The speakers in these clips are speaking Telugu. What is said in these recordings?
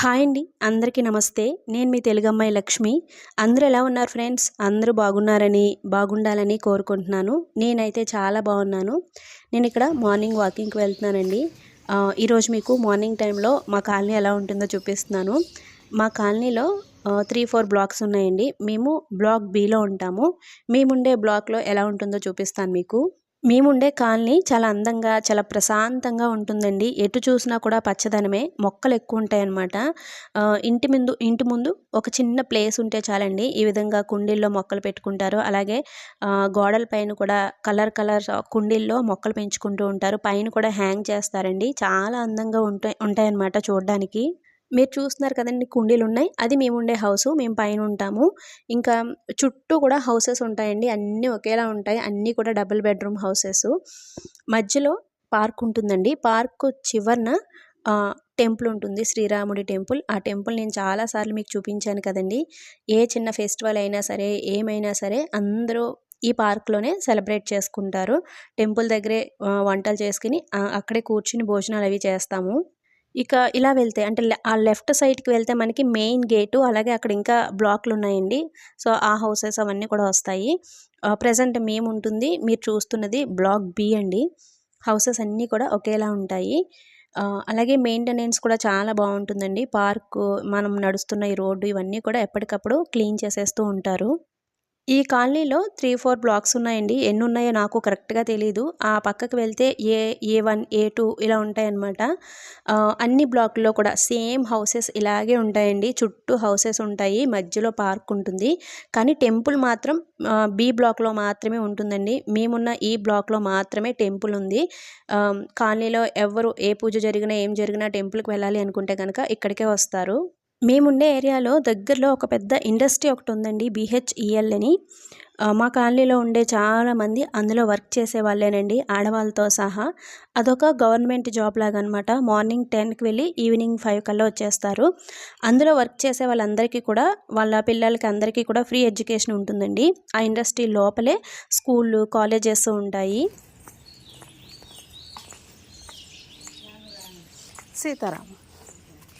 హాయ్ అండి అందరికీ నమస్తే. నేను మీ తెలుగమ్మాయి లక్ష్మి. అందరూ ఎలా ఉన్నారు ఫ్రెండ్స్? అందరూ బాగున్నారని బాగుండాలని కోరుకుంటున్నాను. నేనైతే చాలా బాగున్నాను. నేను ఇక్కడ మార్నింగ్ వాకింగ్కి వెళ్తున్నానండి. ఈరోజు మీకు మార్నింగ్ టైంలో మా కాలనీ ఎలా ఉంటుందో చూపిస్తున్నాను. మా కాలనీలో త్రీ ఫోర్ బ్లాక్స్ ఉన్నాయండి. మేము బ్లాక్ బీలో ఉంటాము. మేముండే బ్లాక్లో ఎలా ఉంటుందో చూపిస్తాను మీకు. మేముండే కాలనీ చాలా అందంగా చాలా ప్రశాంతంగా ఉంటుందండి. ఎటు చూసినా కూడా పచ్చదనమే. మొక్కలు ఎక్కువ ఉంటాయన్నమాట ఇంటి ముందు ఇంటి ముందు ఒక చిన్న ప్లేస్ ఉంటే చాలండి. ఈ విధంగా కుండీల్లో మొక్కలు పెట్టుకుంటారు. అలాగే గోడల పైన కూడా కలర్ కలర్ కుండీల్లో మొక్కలు పెంచుకుంటూ ఉంటారు. పైన కూడా హ్యాంగ్ చేస్తారండి. చాలా అందంగా ఉంటాయి ఉంటాయన్నమాట చూడడానికి. మీరు చూస్తున్నారు కదండి కుండీలు ఉన్నాయి అది మేము ఉండే హౌస్ మేము పైన ఉంటాము. ఇంకా చుట్టూ కూడా హౌసెస్ ఉంటాయండి. అన్నీ ఒకేలా ఉంటాయి. అన్నీ కూడా డబుల్ బెడ్రూమ్ హౌసెస్. మధ్యలో పార్క్ ఉంటుందండి. పార్క్ చివరన టెంపుల్ ఉంటుంది. శ్రీరాముడి టెంపుల్. ఆ టెంపుల్ నేను చాలాసార్లు మీకు చూపించాను కదండి. ఏ చిన్న ఫెస్టివల్ అయినా సరే ఏమైనా సరే అందరూ ఈ పార్క్లోనే సెలబ్రేట్ చేసుకుంటారు. టెంపుల్ దగ్గరే వంటలు చేసుకుని అక్కడే కూర్చుని భోజనాలు అవి చేస్తాము. ఇక ఇలా వెళ్తే అంటే ఆ లెఫ్ట్ సైడ్కి వెళ్తే మనకి మెయిన్ గేటు అలాగే అక్కడ ఇంకా బ్లాక్లు ఉన్నాయండి. సో ఆ హౌసెస్ అవన్నీ కూడా వస్తాయి. ప్రజెంట్ మేము ఉంటుంది మీరు చూస్తున్నది బ్లాక్ బి అండి. హౌసెస్ అన్నీ కూడా ఒకేలా ఉంటాయి. అలాగే మెయింటెనెన్స్ కూడా చాలా బాగుంటుందండి. పార్క్ మనం నడుస్తున్న ఈ రోడ్డు ఇవన్నీ కూడా ఎప్పటికప్పుడు క్లీన్ చేసేస్తూ ఉంటారు. ఈ కాలనీలో త్రీ ఫోర్ బ్లాక్స్ ఉన్నాయండి. ఎన్ని ఉన్నాయో నాకు కరెక్ట్గా తెలియదు ఆ పక్కకు వెళ్తే ఏ ఏ వన్ ఏ టూ ఇలా ఉంటాయన్నమాట. అన్ని బ్లాక్లో కూడా సేమ్ హౌసెస్ ఇలాగే ఉంటాయండి. చుట్టూ హౌసెస్ ఉంటాయి. మధ్యలో పార్క్ ఉంటుంది. కానీ టెంపుల్ మాత్రం బి బ్లాక్లో మాత్రమే ఉంటుందండి. మేమున్న ఈ బ్లాక్లో మాత్రమే టెంపుల్ ఉంది. కాలనీలో ఎవరు ఏ పూజ జరిగినా ఏం జరిగినా టెంపుల్కి వెళ్ళాలి అనుకుంటే కనుక ఇక్కడికే వస్తారు. మేముండే ఏరియాలో దగ్గరలో ఒక పెద్ద ఇండస్ట్రీ ఒకటి ఉందండి బిహెచ్ఈఎల్ అని. మా కాలనీలో ఉండే చాలామంది అందులో వర్క్ చేసే వాళ్ళేనండి ఆడవాళ్ళతో సహా. అదొక గవర్నమెంట్ జాబ్ లాగా అనమాట మార్నింగ్ టెన్కి వెళ్ళి ఈవినింగ్ ఫైవ్ కల్లా వచ్చేస్తారు. అందులో వర్క్ చేసే వాళ్ళందరికీ కూడా వాళ్ళ పిల్లలకి అందరికీ కూడా ఫ్రీ ఎడ్యుకేషన్ ఉంటుందండి. ఆ ఇండస్ట్రీ లోపలే స్కూళ్ళు కాలేజెస్ ఉంటాయి. సీతారాం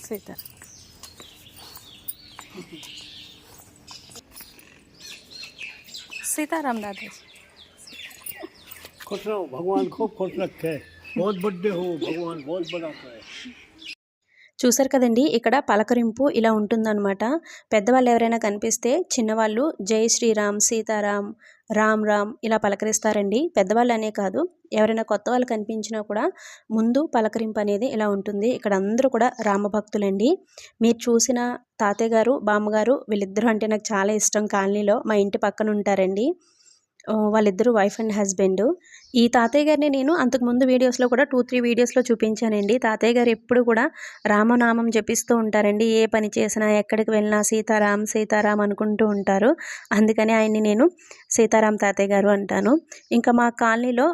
సీతారాం सीताराम दादा खुश रहो, भगवान खूब खुश रखे। बहुत बड्डे हो, भगवान बहुत बड़ा है చూసారు కదండి ఇక్కడ పలకరింపు ఇలా ఉంటుందన్నమాట. పెద్దవాళ్ళు ఎవరైనా కనిపిస్తే చిన్నవాళ్ళు జై శ్రీరామ్ సీతారాం రామ్ రామ్ ఇలా పలకరిస్తారండి. పెద్దవాళ్ళు అనే కాదు ఎవరైనా కొత్త వాళ్ళు కనిపించినా కూడా ముందు పలకరింపు అనేది ఇలా ఉంటుంది. ఇక్కడ అందరూ కూడా రామభక్తులండి. మీరు చూసిన తాతయ్య గారు బామ్మగారు వీళ్ళిద్దరూ అంటే నాకు చాలా ఇష్టం. కాలనీలో మా ఇంటి పక్కన ఉంటారండి వాళ్ళిద్దరూ వైఫ్ అండ్ హస్బెండ్ ఈ తాతయ్య గారిని నేను అంతకుముందు వీడియోస్లో కూడా టూ త్రీ వీడియోస్లో చూపించానండి. తాతయ్య గారు ఎప్పుడు కూడా రామనామం జపిస్తూ ఉంటారండి. ఏ పని చేసినా ఎక్కడికి వెళ్ళినా సీతారాం సీతారాం అనుకుంటూ ఉంటారు. అందుకని ఆయన్ని నేను సీతారాం తాతయ్య గారు అంటాను. ఇంకా మా కాలనీలో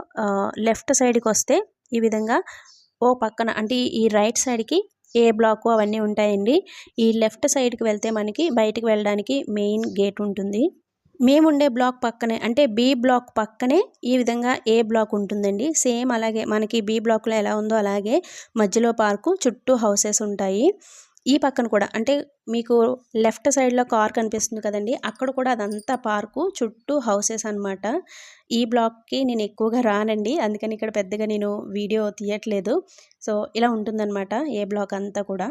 లెఫ్ట్ సైడ్కి వస్తే ఈ విధంగా ఓ పక్కన అంటే ఈ రైట్ సైడ్కి ఏ బ్లాక్ అవన్నీ ఉంటాయండి. ఈ లెఫ్ట్ సైడ్కి వెళ్తే మనకి బయటికి వెళ్ళడానికి మెయిన్ గేట్ ఉంటుంది. మేముండే బ్లాక్ పక్కనే అంటే బి బ్లాక్ పక్కనే ఈ విధంగా ఏ బ్లాక్ ఉంటుందండి? సేమ్ అలాగే మనకి బి బ్లాక్లో ఎలా ఉందో అలాగే మధ్యలో పార్కు చుట్టూ హౌసెస్ ఉంటాయి. ఈ పక్కన కూడా అంటే మీకు లెఫ్ట్ సైడ్లో కార్ కనిపిస్తుంది కదండి అక్కడ కూడా అదంతా పార్కు చుట్టూ హౌసెస్ అన్నమాట. ఈ బ్లాక్కి నేను ఎక్కువగా రానండి అందుకని ఇక్కడ పెద్దగా నేను వీడియో తీయట్లేదు. సో ఇలా ఉంటుందన్నమాట ఏ బ్లాక్ అంతా కూడా.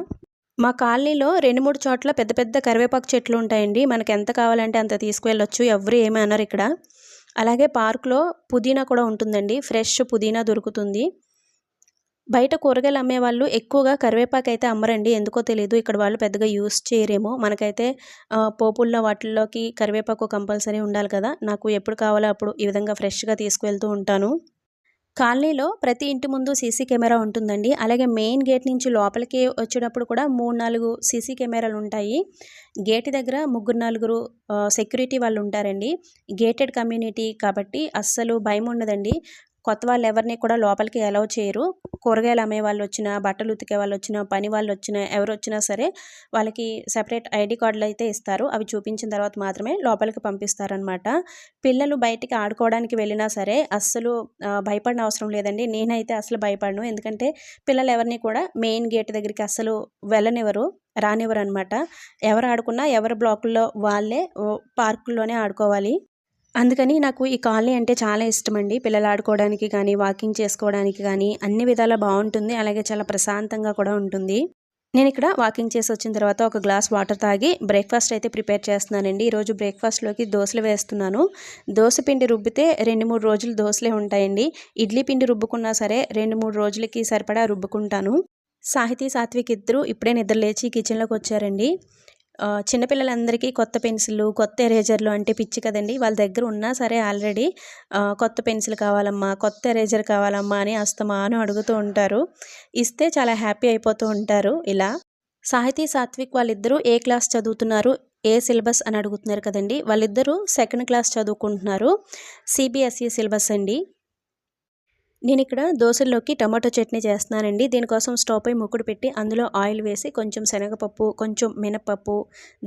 మా కాలనీలో రెండు మూడు చోట్ల పెద్ద పెద్ద కరివేపాకు చెట్లు ఉంటాయండి. మనకి ఎంత కావాలంటే అంత తీసుకువెళ్ళొచ్చు. ఎవరు ఏమీ అన్నారు ఇక్కడ. అలాగే పార్క్లో పుదీనా కూడా ఉంటుందండి. ఫ్రెష్ పుదీనా దొరుకుతుంది. బయట కూరగాయలు అమ్మే వాళ్ళు ఎక్కువగా కరివేపాకు అయితే అమ్మరండి. ఎందుకో తెలియదు ఇక్కడ వాళ్ళు పెద్దగా యూస్ చేయరేమో. మనకైతే పోపుల్లో వాటిల్లోకి కరివేపాకు కంపల్సరీ ఉండాలి కదా. నాకు ఎప్పుడు కావాలో అప్పుడు ఈ విధంగా ఫ్రెష్గా తీసుకువెళ్తూ ఉంటాను. కాలనీలో ప్రతి ఇంటి ముందు సీసీ కెమెరా ఉంటుందండి. అలాగే మెయిన్ గేట్ నుంచి లోపలికి వచ్చేటప్పుడు కూడా మూడు నాలుగు సీసీ కెమెరాలు ఉంటాయి. గేట్ దగ్గర ముగ్గురు నలుగురు సెక్యూరిటీ వాళ్ళు ఉంటారండి. గేటెడ్ కమ్యూనిటీ కాబట్టి అస్సలు భయం ఉండదండి. కొత్త వాళ్ళు ఎవరిని కూడా లోపలికి అలౌ చేయరు. కూరగాయలు అమ్మే వాళ్ళు వచ్చినా బట్టలు ఉతికే వాళ్ళు వచ్చినా పని వాళ్ళు వచ్చినా ఎవరు వచ్చినా సరే వాళ్ళకి సెపరేట్ ఐడి కార్డులు అయితే ఇస్తారు. అవి చూపించిన తర్వాత మాత్రమే లోపలికి పంపిస్తారనమాట. పిల్లలు బయటికి ఆడుకోవడానికి వెళ్ళినా సరే అస్సలు భయపడిన అవసరం లేదండి. నేనైతే అసలు భయపడను. ఎందుకంటే పిల్లలు ఎవరిని కూడా మెయిన్ గేట్ దగ్గరికి అస్సలు వెళ్ళనివ్వరు రానివ్వరు అనమాట ఎవరు ఆడుకున్నా ఎవరు బ్లాకుల్లో వాళ్ళే పార్కుల్లోనే ఆడుకోవాలి. అందుకని నాకు ఈ కాలనీ అంటే చాలా ఇష్టం అండి పిల్లలు ఆడుకోవడానికి కానీ వాకింగ్ చేసుకోవడానికి కానీ అన్ని విధాలా బాగుంటుంది. అలాగే చాలా ప్రశాంతంగా కూడా ఉంటుంది. నేను ఇక్కడ వాకింగ్ చేసి వచ్చిన తర్వాత ఒక గ్లాస్ వాటర్ తాగి బ్రేక్ఫాస్ట్ అయితే ప్రిపేర్ చేస్తున్నానండి. ఈరోజు బ్రేక్ఫాస్ట్లోకి దోశలు వేస్తున్నాను. దోశ పిండి రుబ్బితే రెండు మూడు రోజులు దోశలే ఉంటాయండి. ఇడ్లీ పిండి రుబ్బుకున్నా సరే రెండు మూడు రోజులకి సరిపడా రుబ్బుకుంటాను. సాహితీ సాత్విక్ ఇద్దరు ఇప్పుడే నిద్రలేచి కిచెన్లోకి వచ్చారండి. చిన్నపిల్లలందరికీ కొత్త పెన్సిళ్ళు కొత్త ఎరేజర్లు అంటే పిచ్చి కదండి. వాళ్ళ దగ్గర ఉన్నా సరే ఆల్రెడీ కొత్త పెన్సిల్ కావాలమ్మా కొత్త ఎరేజర్ కావాలమ్మా అని అస్తమాను అడుగుతూ ఉంటారు. ఇస్తే చాలా హ్యాపీ అయిపోతూ ఉంటారు. ఇలా సాహితీ సాత్విక్ వాళ్ళిద్దరూ ఏ క్లాస్ చదువుతున్నారు ఏ సిలబస్ అని అడుగుతున్నారు కదండి. వాళ్ళిద్దరూ సెకండ్ క్లాస్ చదువుకుంటున్నారు. సిబిఎస్ఈ సిలబస్ అండి. నేను ఇక్కడ దోశల్లోకి టమాటో చట్నీ చేస్తున్నానండి. దీనికోసం స్టవ్ పై ముక్కుడు పెట్టి అందులో ఆయిల్ వేసి కొంచెం శనగపప్పు కొంచెం మినపప్పు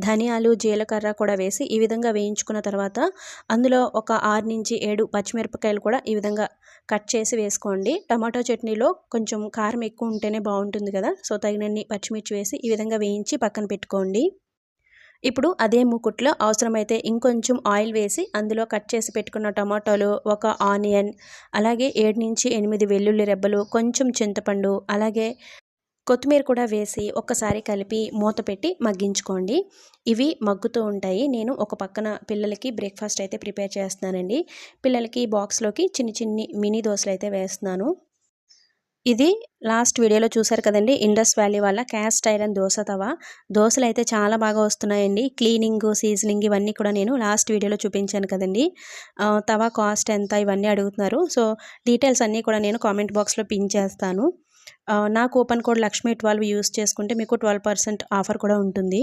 ధనియాలు జీలకర్ర కూడా వేసి ఈ విధంగా వేయించుకున్న తర్వాత అందులో ఒక ఆరు నుంచి ఏడు పచ్చిమిరపకాయలు కూడా ఈ విధంగా కట్ చేసి వేసుకోండి. టమాటో చట్నీలో కొంచెం కారం ఎక్కువ ఉంటేనే బాగుంటుంది కదా. సో తగినన్ని పచ్చిమిర్చి వేసి ఈ విధంగా వేయించి పక్కన పెట్టుకోండి. ఇప్పుడు అదే మూకుట్లో అవసరమైతే ఇంకొంచెం ఆయిల్ వేసి అందులో కట్ చేసి పెట్టుకున్న టమాటోలు ఒక ఆనియన్ అలాగే ఏడు నుంచి ఎనిమిది వెల్లుల్లి రెబ్బలు కొంచెం చింతపండు అలాగే కొత్తిమీర కూడా వేసి ఒక్కసారి కలిపి మూత పెట్టి మగ్గించుకోండి. ఇవి మగ్గుతూ ఉంటాయి. నేను ఒక పక్కన పిల్లలకి బ్రేక్ఫాస్ట్ అయితే ప్రిపేర్ చేస్తున్నానండి. పిల్లలకి బాక్స్లోకి చిన్ని చిన్ని మినీ దోశలు అయితే వేస్తున్నాను. ఇది లాస్ట్ వీడియోలో చూసారు కదండి ఇండస్ వ్యాలీ వాళ్ళ క్యాస్ట్ ఐరన్ దోశ తవ దోశలు అయితే చాలా బాగా వస్తున్నాయండి. క్లీనింగ్ సీజనింగ్ ఇవన్నీ కూడా నేను లాస్ట్ వీడియోలో చూపించాను కదండి. తవా కాస్ట్ ఎంత ఇవన్నీ అడుగుతున్నారు. సో డీటెయిల్స్ అన్నీ కూడా నేను కామెంట్ బాక్స్లో పిన్ చేస్తాను. నా coupon code Lakshmi twelve use చేసుకుంటే మీకు ట్వెల్వ్ పర్సెంట్ ఆఫర్ కూడా ఉంటుంది.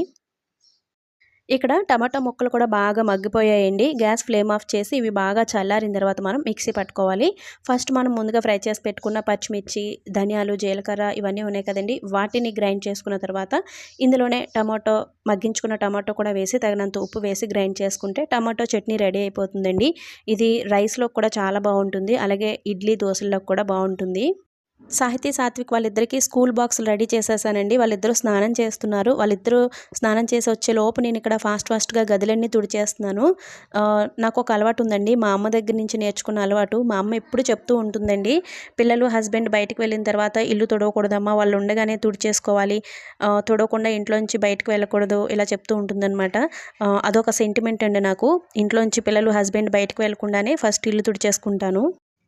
ఇక్కడ టమాటా ముక్కలు కూడా బాగా మగ్గిపోయాయండి. గ్యాస్ ఫ్లేమ్ ఆఫ్ చేసి ఇవి బాగా చల్లారిన తర్వాత మనం మిక్సీ పట్టుకోవాలి. ఫస్ట్ మనం ముందుగా ఫ్రై చేసి పెట్టుకున్న పచ్చిమిర్చి ధనియాలు జీలకర్ర ఇవన్నీ ఉన్నాయి కదండి. వాటిని గ్రైండ్ చేసుకున్న తర్వాత ఇందులోనే టమాటో మగ్గించుకున్న టమాటో కూడా వేసి తగినంత ఉప్పు వేసి గ్రైండ్ చేసుకుంటే టమాటో చట్నీ రెడీ అయిపోతుందండి. ఇది రైస్లో కూడా చాలా బాగుంటుంది. అలాగే ఇడ్లీ దోశల్లో కూడా బాగుంటుంది. సాహితీ సాత్విక్ వాళ్ళిద్దరికీ స్కూల్ బాక్సులు రెడీ చేసేసానండి. వాళ్ళిద్దరూ స్నానం చేస్తున్నారు. వాళ్ళిద్దరూ స్నానం చేసి వచ్చే లోపు నేను ఇక్కడ ఫాస్ట్ ఫాస్ట్గా గదులన్నీ తుడిచేస్తున్నాను. నాకు ఒక అలవాటు ఉందండి. మా అమ్మ దగ్గర నుంచి నేర్చుకున్న అలవాటు. మా అమ్మ ఎప్పుడు చెప్తూ ఉంటుందండి పిల్లలు హస్బెండ్ బయటకు వెళ్ళిన తర్వాత ఇల్లు తొడవకూడదమ్మా. వాళ్ళు ఉండగానే తుడిచేసుకోవాలి. తొడవకుండా తుడవకుండా ఇంట్లోంచి బయటకు వెళ్ళకూడదు. ఇలా చెప్తూ ఉంటుందన్నమాట. అదొక సెంటిమెంట్ అండి నాకు. ఇంట్లోంచి పిల్లలు హస్బెండ్ బయటకు వెళ్ళకుండానే ఫస్ట్ ఇల్లు తుడిచేసుకుంటాను.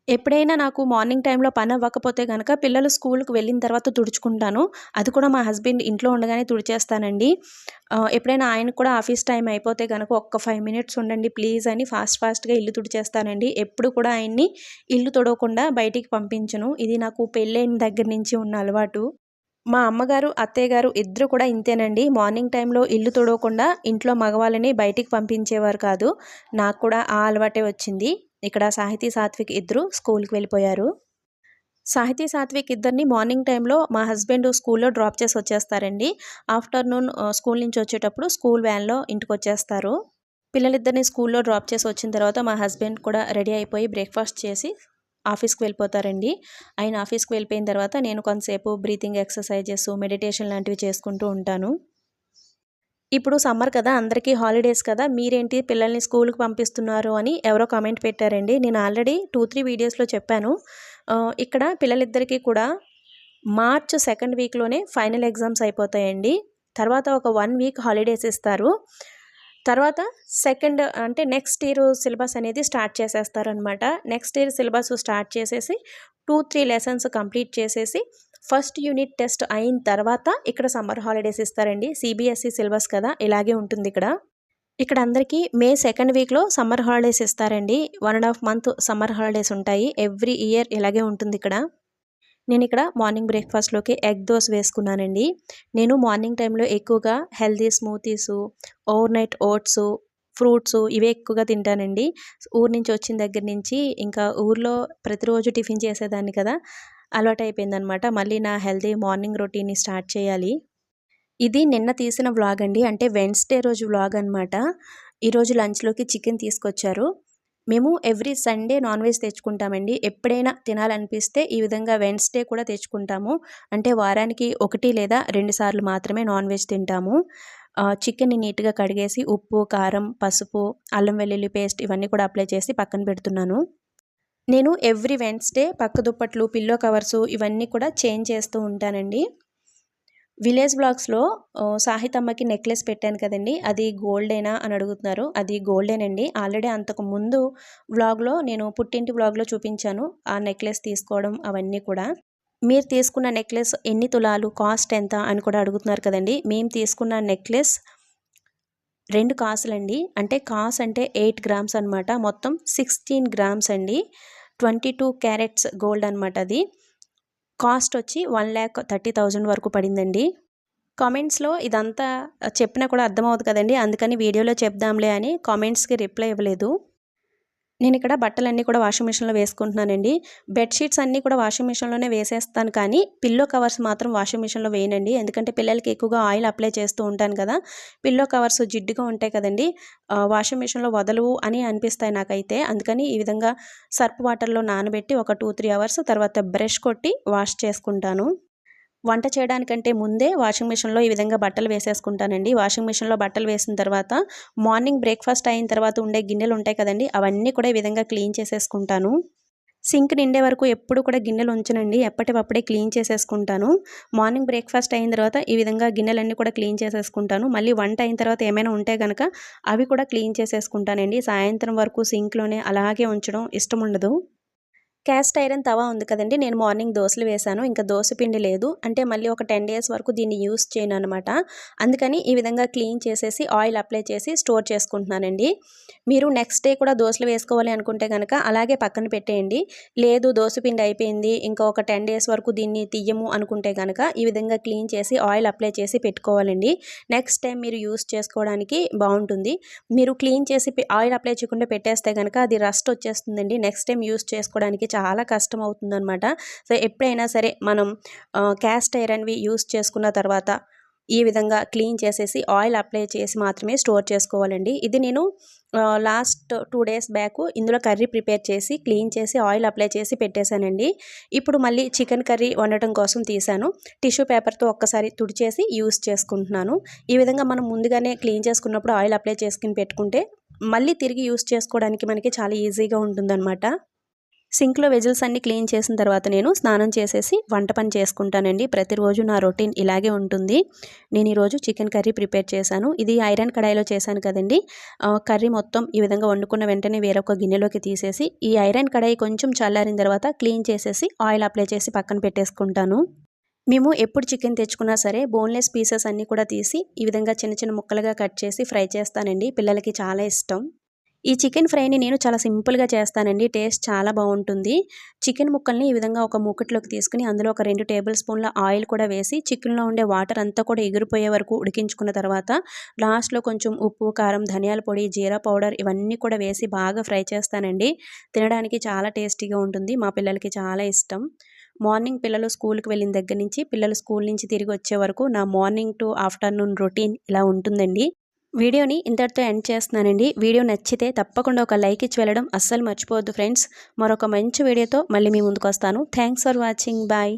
ఎప్పుడైనా నాకు మార్నింగ్ టైంలో పని అవ్వకపోతే కనుక పిల్లలు స్కూల్కి వెళ్ళిన తర్వాత తుడుచుకుంటాను. అది కూడా మా హస్బెండ్ ఇంట్లో ఉండగానే తుడిచేస్తానండి. ఎప్పుడైనా ఆయనకు కూడా ఆఫీస్ టైం అయిపోతే కనుక ఒక్క ఫైవ్ మినిట్స్ ఉండండి ప్లీజ్ అని ఫాస్ట్ ఫాస్ట్గా ఇల్లు తుడిచేస్తానండి. ఎప్పుడు కూడా ఆయన్ని ఇల్లు తుడవకుండా బయటికి పంపించను. ఇది నాకు పెళ్ళైన దగ్గర నుంచి ఉన్న అలవాటు. మా అమ్మగారు అత్తయ్య గారు ఇద్దరు కూడా ఇంతేనండి. మార్నింగ్ టైంలో ఇల్లు తుడవకుండా ఇంట్లో మగవాళ్ళని బయటికి పంపించేవారు కాదు. నాకు కూడా ఆ అలవాటే వచ్చింది. ఇక్కడ సాహితీ సాత్విక్ ఇద్దరు స్కూల్కి వెళ్ళిపోయారు. సాహితీ సాత్విక్ ఇద్దరిని మార్నింగ్ టైంలో మా హస్బెండ్ స్కూల్లో డ్రాప్ చేసి వచ్చేస్తారండి. ఆఫ్టర్నూన్ స్కూల్ నుంచి వచ్చేటప్పుడు స్కూల్ వ్యాన్లో ఇంటికి వచ్చేస్తారు పిల్లలిద్దరిని స్కూల్లో డ్రాప్ చేసి వచ్చిన తర్వాత మా హస్బెండ్ కూడా రెడీ అయిపోయి బ్రేక్ఫాస్ట్ చేసి ఆఫీస్కి వెళ్ళిపోతారండి. ఆయన ఆఫీస్కి వెళ్ళిపోయిన తర్వాత నేను కొంతసేపు బ్రీతింగ్ ఎక్సర్సైజెస్ మెడిటేషన్ లాంటివి చేసుకుంటూ ఉంటాను. ఇప్పుడు సమ్మర్ కదా అందరికీ హాలిడేస్ కదా మీరేంటి పిల్లల్ని స్కూల్కి పంపిస్తున్నారు అని ఎవరో కామెంట్ పెట్టారండి. నేను ఆల్రెడీ టూ త్రీ వీడియోస్లో చెప్పాను. ఇక్కడ పిల్లలిద్దరికీ కూడా మార్చ్ సెకండ్ వీక్లోనే ఫైనల్ ఎగ్జామ్స్ అయిపోతాయండి. తర్వాత ఒక వన్ వీక్ హాలిడేస్ ఇస్తారు. తర్వాత సెకండ్ అంటే నెక్స్ట్ ఇయర్ సిలబస్ అనేది స్టార్ట్ చేసేస్తారనమాట. నెక్స్ట్ ఇయర్ సిలబస్ స్టార్ట్ చేసేసి టూ త్రీ లెసన్స్ కంప్లీట్ చేసేసి ఫస్ట్ యూనిట్ టెస్ట్ అయిన తర్వాత ఇక్కడ సమ్మర్ హాలిడేస్ ఇస్తారండి. సిబిఎస్ఈ సిలబస్ కదా ఇలాగే ఉంటుంది ఇక్కడ. ఇక్కడ అందరికీ మే సెకండ్ వీక్లో సమ్మర్ హాలిడేస్ ఇస్తారండి. One and half month summer holidays ఉంటాయి. ఎవ్రీ ఇయర్ ఇలాగే ఉంటుంది ఇక్కడ. నేను ఇక్కడ మార్నింగ్ బ్రేక్ఫాస్ట్లోకి ఎగ్ దోస్ వేసుకున్నానండి. నేను మార్నింగ్ టైంలో ఎక్కువగా healthy smoothies overnight oats fruits ఇవే ఎక్కువగా తింటానండి. ఊరు నుంచి వచ్చిన దగ్గర నుంచి ఇంకా ఊర్లో ప్రతిరోజు టిఫిన్ చేసేదాన్ని కదా అలవాటు అయిపోయిందనమాట మళ్ళీ నా హెల్తీ మార్నింగ్ రొటీన్ని స్టార్ట్ చేయాలి. ఇది నిన్న తీసిన వ్లాగ్ అండి. అంటే వెన్స్డే రోజు వ్లాగ్ అనమాట ఈరోజు లంచ్లోకి చికెన్ తీసుకొచ్చారు. మేము ఎవ్రీ సండే నాన్ వెజ్ తెచ్చుకుంటామండి. ఎప్పుడైనా తినాలనిపిస్తే ఈ విధంగా వెన్స్డే కూడా తెచ్చుకుంటాము. అంటే వారానికి ఒకటి లేదా రెండు సార్లు మాత్రమే నాన్ వెజ్ తింటాము. చికెన్ని నీట్గా కడిగేసి ఉప్పు కారం పసుపు అల్లం వెల్లుల్లి పేస్ట్ ఇవన్నీ కూడా అప్లై చేసి పక్కన పెడుతున్నాను. నేను ఎవ్రీ వెన్స్డే పక్క దుప్పట్లు పిల్లో కవర్సు ఇవన్నీ కూడా చేంజ్ చేస్తూ ఉంటానండి. విలేజ్ బ్లాగ్స్లో సాహితమ్మకి నెక్లెస్ పెట్టాను కదండి. అది గోల్డేనా అని అడుగుతున్నారు. అది గోల్డేనండి ఆల్రెడీ అంతకు ముందు వ్లాగ్లో నేను పుట్టింటి వ్లాగ్లో చూపించాను. ఆ నెక్లెస్ తీసుకోవడం అవన్నీ కూడా. మీరు తీసుకున్న నెక్లెస్ ఎన్ని తులాలు కాస్ట్ ఎంత అని కూడా అడుగుతున్నారు కదండి. మేము తీసుకున్న నెక్లెస్ రెండు కాసులండి. అంటే కాస్ అంటే ఎయిట్ గ్రామ్స్ అనమాట మొత్తం సిక్స్టీన్ గ్రామ్స్ అండి. ట్వంటీ టూ క్యారెట్స్ గోల్డ్ అనమాట అది. కాస్ట్ వచ్చి వన్ ల్యాక్ థర్టీ థౌజండ్ వరకు పడిందండి. కామెంట్స్లో ఇదంతా చెప్పినా కూడా అర్థమవుతుంది కదండి అందుకని వీడియోలో చెప్దాంలే అని కామెంట్స్కి రిప్లై ఇవ్వలేదు. నేను ఇక్కడ బట్టలన్నీ కూడా వాషింగ్ మిషన్లో వేసుకుంటున్నానండి. బెడ్షీట్స్ అన్నీ కూడా వాషింగ్ మిషన్లోనే వేసేస్తాను కానీ పిల్లో కవర్స్ మాత్రం వాషింగ్ మిషన్లో వేయనండి. ఎందుకంటే పిల్లలకి ఎక్కువగా ఆయిల్ అప్లై చేస్తూ ఉంటాను కదా పిల్లో కవర్స్ జిడ్డుగా ఉంటాయి కదండి. వాషింగ్ మిషన్లో వదలవు అని అనిపిస్తాయి నాకైతే. అందుకని ఈ విధంగా సర్ప్ వాటర్లో నానబెట్టి ఒక టూ త్రీ అవర్స్ తర్వాత బ్రష్ కొట్టి వాష్ చేసుకుంటాను. వంట చేయడానికంటే ముందే వాషింగ్ మిషన్లో ఈ విధంగా బట్టలు వేసేసుకుంటానండి. వాషింగ్ మిషన్లో బట్టలు వేసిన తర్వాత మార్నింగ్ బ్రేక్ఫాస్ట్ అయిన తర్వాత ఉండే గిన్నెలు ఉంటాయి కదండి అవన్నీ కూడా ఈ విధంగా క్లీన్ చేసేసుకుంటాను. సింక్ నిండే వరకు ఎప్పుడు కూడా గిన్నెలు ఉంచనండి ఎప్పటికప్పుడే క్లీన్ చేసేసుకుంటాను. మార్నింగ్ బ్రేక్ఫాస్ట్ అయిన తర్వాత ఈ విధంగా గిన్నెలన్నీ కూడా క్లీన్ చేసేసుకుంటాను. మళ్ళీ వంట అయిన తర్వాత ఏమైనా ఉంటే కనుక అవి కూడా క్లీన్ చేసేసుకుంటానండి. సాయంత్రం వరకు సింక్లోనే అలాగే ఉంచడం ఇష్టం ఉండదు. క్యాస్ట్ ఐరన్ తవా ఉంది కదండి నేను మార్నింగ్ దోశలు వేశాను ఇంకా దోశ పిండి లేదు. అంటే మళ్ళీ ఒక టెన్ డేస్ వరకు దీన్ని యూస్ చేయను అనమాట అందుకని ఈ విధంగా క్లీన్ చేసేసి ఆయిల్ అప్లై చేసి స్టోర్ చేసుకుంటున్నానండి. మీరు నెక్స్ట్ డే కూడా దోశలు వేసుకోవాలి అనుకుంటే కనుక అలాగే పక్కన పెట్టేయండి. లేదు దోశ పిండి అయిపోయింది ఇంకా ఒక టెన్ డేస్ వరకు దీన్ని తీయము అనుకుంటే కనుక ఈ విధంగా క్లీన్ చేసి ఆయిల్ అప్లై చేసి పెట్టుకోవాలండి. నెక్స్ట్ టైం మీరు యూస్ చేసుకోవడానికి బాగుంటుంది. మీరు క్లీన్ చేసి ఆయిల్ అప్లై చేయకుండా పెట్టేస్తే కనుక అది రస్ట్ వచ్చేస్తుందండి. నెక్స్ట్ టైం యూస్ చేసుకోవడానికి చాలా కష్టం అవుతుందనమాట సో ఎప్పుడైనా సరే మనం క్యాస్ట్ ఐరన్వి యూస్ చేసుకున్న తర్వాత ఈ విధంగా క్లీన్ చేసేసి ఆయిల్ అప్లై చేసి మాత్రమే స్టోర్ చేసుకోవాలండి. ఇది నేను లాస్ట్ టూ డేస్ బ్యాక్ ఇందులో కర్రీ ప్రిపేర్ చేసి క్లీన్ చేసి ఆయిల్ అప్లై చేసి పెట్టేశానండి. ఇప్పుడు మళ్ళీ చికెన్ కర్రీ వండటం కోసం తీసాను టిష్యూ పేపర్తో ఒక్కసారి తుడిచేసి యూస్ చేసుకుంటున్నాను. ఈ విధంగా మనం ముందుగానే క్లీన్ చేసుకున్నప్పుడు ఆయిల్ అప్లై చేసుకుని పెట్టుకుంటే మళ్ళీ తిరిగి యూస్ చేసుకోవడానికి మనకి చాలా ఈజీగా ఉంటుందన్నమాట. సింక్లో వెజిల్స్ అన్ని క్లీన్ చేసిన తర్వాత నేను స్నానం చేసేసి వంట పని చేసుకుంటానండి. ప్రతిరోజు నా రొటీన్ ఇలాగే ఉంటుంది. నేను ఈరోజు చికెన్ కర్రీ ప్రిపేర్ చేశాను. ఇది ఐరన్ కడాయిలో చేశాను కదండి. కర్రీ మొత్తం ఈ విధంగా వండుకున్న వెంటనే వేరొక గిన్నెలోకి తీసేసి ఈ ఐరన్ కడాయి కొంచెం చల్లారిన తర్వాత క్లీన్ చేసేసి ఆయిల్ అప్లై చేసి పక్కన పెట్టేసుకుంటాను. మేము ఎప్పుడు చికెన్ తెచ్చుకున్నా సరే బోన్లెస్ పీసెస్ అన్నీ కూడా తీసి ఈ విధంగా చిన్న చిన్న ముక్కలుగా కట్ చేసి ఫ్రై చేస్తానండి. పిల్లలకి చాలా ఇష్టం. ఈ చికెన్ ఫ్రైని నేను చాలా సింపుల్గా చేస్తానండి. టేస్ట్ చాలా బాగుంటుంది. చికెన్ ముక్కల్ని ఈ విధంగా ఒక మూకట్లోకి తీసుకుని అందులో ఒక రెండు టేబుల్ స్పూన్ల ఆయిల్ కూడా వేసి చికెన్లో ఉండే వాటర్ అంతా కూడా ఎగిరిపోయే వరకు ఉడికించుకున్న తర్వాత లాస్ట్లో కొంచెం ఉప్పు కారం ధనియాల పొడి జీరా పౌడర్ ఇవన్నీ కూడా వేసి బాగా ఫ్రై చేస్తానండి. తినడానికి చాలా టేస్టీగా ఉంటుంది. మా పిల్లలకి చాలా ఇష్టం. మార్నింగ్ పిల్లలు స్కూల్కి వెళ్ళిన దగ్గర నుంచి పిల్లలు స్కూల్ నుంచి తిరిగి వచ్చే వరకు నా మార్నింగ్ టు ఆఫ్టర్నూన్ రొటీన్ ఇలా ఉంటుందండి. వీడియోని ఇంతటితో ఎండ్ చేస్తున్నానండి. వీడియో నచ్చితే తప్పకుండా ఒక లైక్ ఇచ్చి వెళ్ళడం అస్సలు మర్చిపోవద్దు ఫ్రెండ్స్. మరొక మంచి వీడియోతో మళ్ళీ మీ ముందుకు వస్తాను. Thanks for watching. బాయ్.